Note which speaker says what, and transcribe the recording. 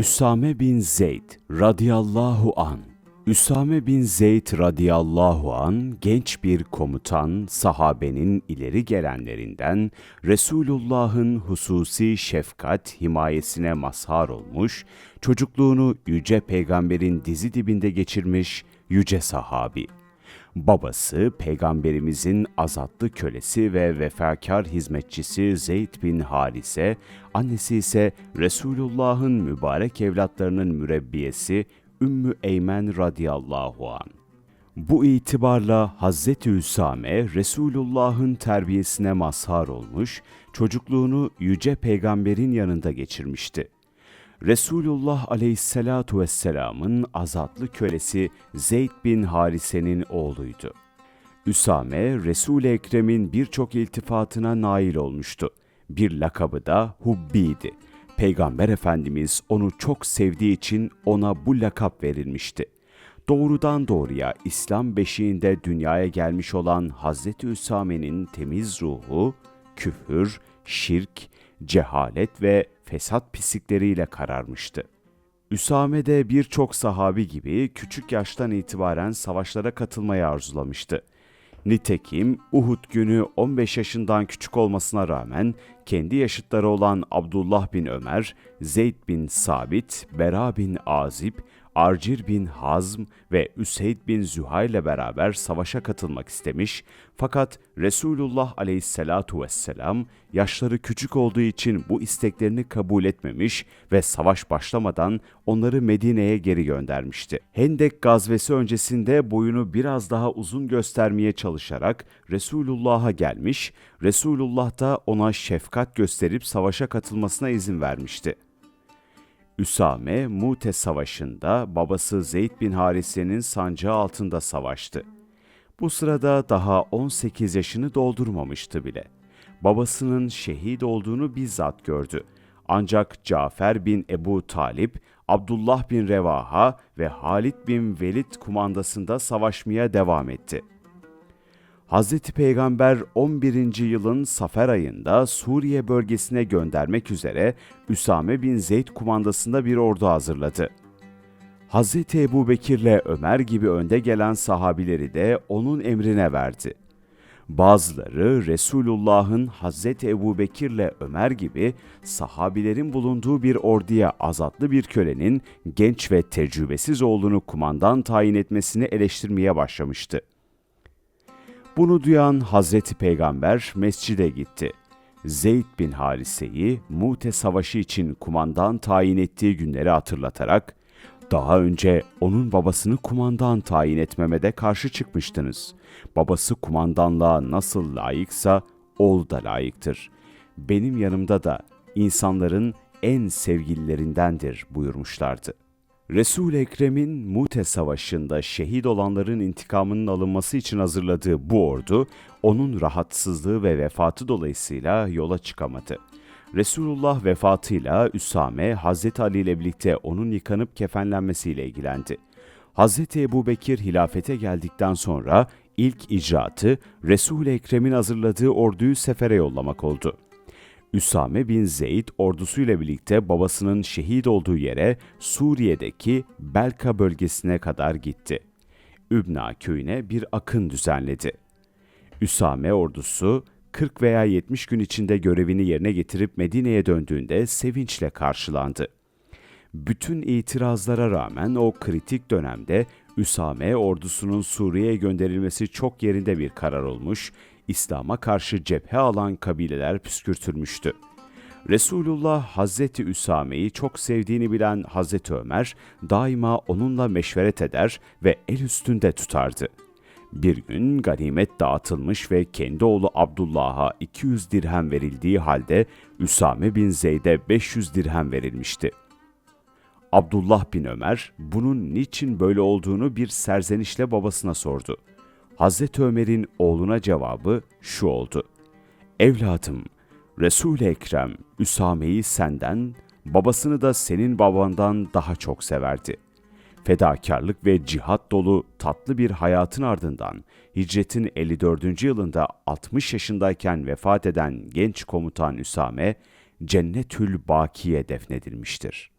Speaker 1: Üsame bin Zeyd radıyallahu an. Üsame bin Zeyd radıyallahu an genç bir komutan, sahabenin ileri gelenlerinden Resulullah'ın hususi şefkat himayesine mazhar olmuş, çocukluğunu yüce peygamberin dizi dibinde geçirmiş yüce sahabi. Babası peygamberimizin azatlı kölesi ve vefakar hizmetçisi Zeyd bin Harise, annesi ise Resulullah'ın mübarek evlatlarının mürebbiyesi Ümmü Eymen radıyallahu an. Bu itibarla Hazreti Üsame Resulullah'ın terbiyesine mazhar olmuş, çocukluğunu yüce peygamberin yanında geçirmişti. Resulullah aleyhissalatu vesselamın azatlı kölesi Zeyd bin Harise'nin oğluydu. Üsame, Resul-i Ekrem'in birçok iltifatına nail olmuştu. Bir lakabı da Hubbi'ydi. Peygamber Efendimiz onu çok sevdiği için ona bu lakap verilmişti. Doğrudan doğruya İslam beşiğinde dünyaya gelmiş olan Hazreti Üsame'nin temiz ruhu, küfür, şirk, cehalet ve fesat pislikleriyle kararmıştı. Üsame de birçok sahabi gibi küçük yaştan itibaren savaşlara katılmayı arzulamıştı. Nitekim Uhud günü 15 yaşından küçük olmasına rağmen kendi yaşıtları olan Abdullah bin Ömer, Zeyd bin Sabit, Bera bin Azib, Arcir bin Hazm ve Üseyd bin Zühayr ile beraber savaşa katılmak istemiş fakat Resulullah aleyhissalatu vesselam yaşları küçük olduğu için bu isteklerini kabul etmemiş ve savaş başlamadan onları Medine'ye geri göndermişti. Hendek gazvesi öncesinde boyunu biraz daha uzun göstermeye çalışarak Resulullah'a gelmiş, Resulullah da ona şefkat gösterip savaşa katılmasına izin vermişti. Üsame, Mute Savaşı'nda babası Zeyd bin Harise'nin sancağı altında savaştı. Bu sırada daha 18 yaşını doldurmamıştı bile. Babasının şehit olduğunu bizzat gördü. Ancak Cafer bin Ebu Talip, Abdullah bin Revaha ve Halid bin Velid kumandasında savaşmaya devam etti. Hazreti Peygamber 11. yılın Safer ayında Suriye bölgesine göndermek üzere Üsame bin Zeyd kumandasında bir ordu hazırladı. Hazreti Ebu Bekir'le Ömer gibi önde gelen sahabileri de onun emrine verdi. Bazıları Resulullah'ın Hazreti Ebu Bekir'le Ömer gibi sahabilerin bulunduğu bir orduya azatlı bir kölenin genç ve tecrübesiz oğlunu kumandan tayin etmesini eleştirmeye başlamıştı. Bunu duyan Hazreti Peygamber mescide gitti. Zeyd bin Harise'yi Mute Savaşı için kumandan tayin ettiği günleri hatırlatarak, daha önce onun babasını kumandan tayin etmemede karşı çıkmıştınız. Babası kumandanlığa nasıl layıksa oğlu da layıktır. Benim yanımda da insanların en sevgililerindendir buyurmuşlardı. Resul-i Ekrem'in Mute Savaşı'nda şehit olanların intikamının alınması için hazırladığı bu ordu, onun rahatsızlığı ve vefatı dolayısıyla yola çıkamadı. Resulullah vefatıyla Üsame, Hazreti Ali ile birlikte onun yıkanıp kefenlenmesiyle ilgilendi. Hazreti Ebu Bekir hilafete geldikten sonra ilk icraatı Resul-i Ekrem'in hazırladığı orduyu sefere yollamak oldu. Üsame bin Zeyd ordusuyla birlikte babasının şehit olduğu yere Suriye'deki Belka bölgesine kadar gitti. Übna köyüne bir akın düzenledi. Üsame ordusu 40 veya 70 gün içinde görevini yerine getirip Medine'ye döndüğünde sevinçle karşılandı. Bütün itirazlara rağmen o kritik dönemde Üsame ordusunun Suriye'ye gönderilmesi çok yerinde bir karar olmuş, İslam'a karşı cephe alan kabileler püskürtülmüştü. Resulullah Hazreti Üsame'yi çok sevdiğini bilen Hazreti Ömer daima onunla meşveret eder ve el üstünde tutardı. Bir gün ganimet dağıtılmış ve kendi oğlu Abdullah'a 200 dirhem verildiği halde Üsame bin Zeyd'e 500 dirhem verilmişti. Abdullah bin Ömer bunun niçin böyle olduğunu bir serzenişle babasına sordu. Hazreti Ömer'in oğluna cevabı şu oldu. Evladım, Resul-i Ekrem Üsame'yi senden, babasını da senin babandan daha çok severdi. Fedakarlık ve cihat dolu tatlı bir hayatın ardından hicretin 54. yılında 60 yaşındayken vefat eden genç komutan Üsame, Cennetül Baki'ye defnedilmiştir.